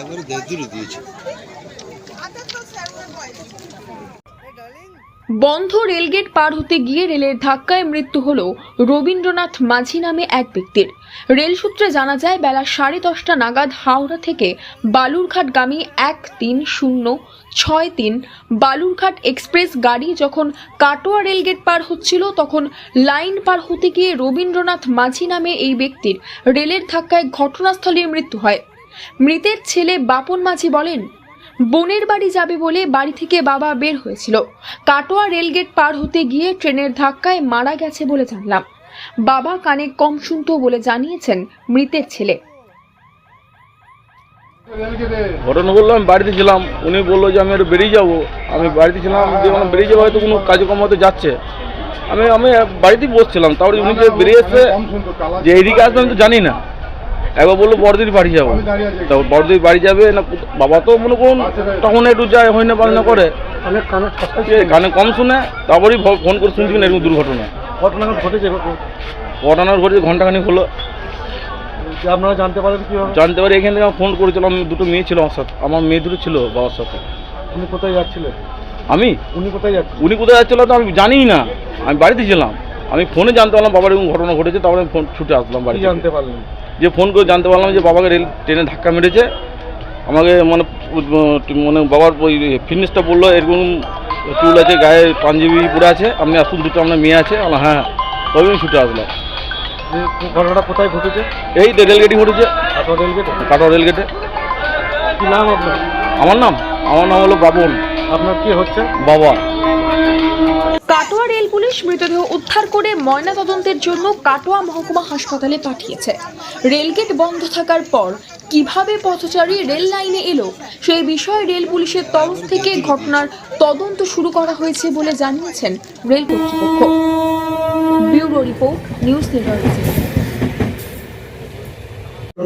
একবারে দেড় দূরে দিয়েছে। বন্ধ রেলগেট পার হতে গিয়ে রেলের ধাক্কায় মৃত্যু হল রবীন্দ্রনাথ মাঝি নামে এক ব্যক্তির। রেল সূত্রে জানা যায়, বেলা সাড়ে দশটা নাগাদ হাওড়া থেকে বালুরঘাটগামী এক তিন শূন্য ছয় তিন বালুরঘাট এক্সপ্রেস গাড়ি যখন কাটোয়া রেলগেট পার হচ্ছিল, তখন লাইন পার হতে গিয়ে রবীন্দ্রনাথ মাঝি নামে এই ব্যক্তির রেলের ধাক্কায় ঘটনাস্থলে মৃত্যু হয়। মৃতের ছেলে বাপন মাঝি বলেন বোনের বাড়ি যাবে বলে বাড়ি থেকে বাবা বের হয়েছিল। কাটোয়া রেলগেট পার হতে গিয়ে ট্রেনের ধাক্কায় মারা গেছে বলে জানলাম। বাবা কানে কম শুনতো বলে জানিয়েছেন মৃতের ছেলে। ঘটনা বলল আমি বাড়িতে ছিলাম। উনি বলল যে, আমি বেরিয়ে যাব। আমি বাড়িতে ছিলাম বেরিয়ে যাব হয়তো কোনো কাজকর্ম হয়তো যাচ্ছে। আমি আমি বাড়িতেই বসছিলাম। তারপরে উনি যে বেরিয়ে এসছে, যে এইদিকে আসবে আমি তো জানি না। একবার বলল বড়দির বাড়ি যাব। তো বড়দির বাড়ি যাবে না বাবা তো মনে করুন তখন একটু যায় হয় না পারে না করে কানে কম শুনে তারপরেই ফোন করে শুনছি না এরকম দুর্ঘটনা। ঘটনা ঘটেছে ঘটনার ঘটেছে ঘন্টাখানিক হলো। যে আপনারা জানতে পারেন কীভাবে? জানতে পারি এখান থেকে আমি ফোন করেছিলাম দুটো মেয়ে ছিল আমার সাথে। আমার মেয়ে দুটো ছিল বাবার সাথে। উনি কোথায় যাচ্ছিলেন? আমি? উনি কোথায় যাচ্ছেন উনি কোথায় যাচ্ছিল তো আমি জানিই না। আমি বাড়িতে ছিলাম। আমি ফোনে জানতে পারলাম বাবার এরকম ঘটনা ঘটেছে তারপরে আমি ফোন ছুটে আসলাম কি বাড়ি জানতে পারলেন? যে ফোন করে জানতে পারলাম যে বাবাকে রেল ট্রেনে ধাক্কা মেরেছে। আমাকে মানে মানে বাবার ওই ফিটনেসটা বলল এরকম চুল আছে গায়ে পাঞ্জাবি পরে আছে আপনি আসুন দুটো আপনার মেয়ে আছে আমার হ্যাঁ তবে আমি ছুটে আসলাম। ঘটনাটা কোথায় ঘটেছে? এই তো রেলগেটই ঘটেছে। কাটোয়া রেলগেটে? কাটোয়া রেলগেটে। কি নাম আপনার? আমার নাম আমার নাম হলো বাবন আপনার কি হচ্ছে? বাবা। রেল পুলিশ মৃতদেহ উদ্ধার করে ময়না তদন্তের জন্য কাটোয়া মহকুমা হাসপাতালে পাঠিয়েছে। রেলগেট বন্ধ থাকার পর কীভাবে পথচারী রেল লাইনে এলো সেই বিষয়ে রেল পুলিশের তরফ থেকে ঘটনার তদন্ত শুরু করা হয়েছে বলে জানিয়েছেন রেল কর্তৃপক্ষ। Bureau report, news network.